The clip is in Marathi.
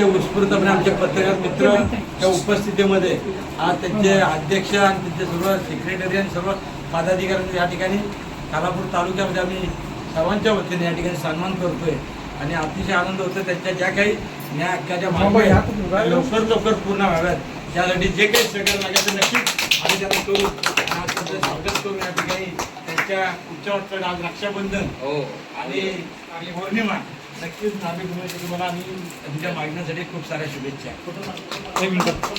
अतिशय उत्स्फूर्तपणे आमचे पत्रकार मित्र त्या उपस्थितीमध्ये आज त्यांचे अध्यक्ष आणि त्यांचे सर्व सेक्रेटरी आणि सर्व पदाधिकाऱ्यांचे या ठिकाणी खालापूर तालुक्यामध्ये आम्ही सर्वांच्या वतीने या ठिकाणी सन्मान करतोय. आणि अतिशय आनंद होतो त्यांच्या ज्या काही न्याय हक्काच्या मागण्या लवकर लवकर पूर्ण व्हाव्यात. त्यासाठी जे काही सहकार्य लागेल ते नक्कीच आम्ही त्यांना करू. त्यांचं स्वागत करू. या ठिकाणी त्यांच्या उच्चावर आज रक्षाबंधन हो. आणि पौर्णिमा. नक्कीच नाभिक तुम्हाला तुम्हाला आम्ही तुमच्या मागण्यासाठी खूप साऱ्या शुभेच्छा. एक मिनिट.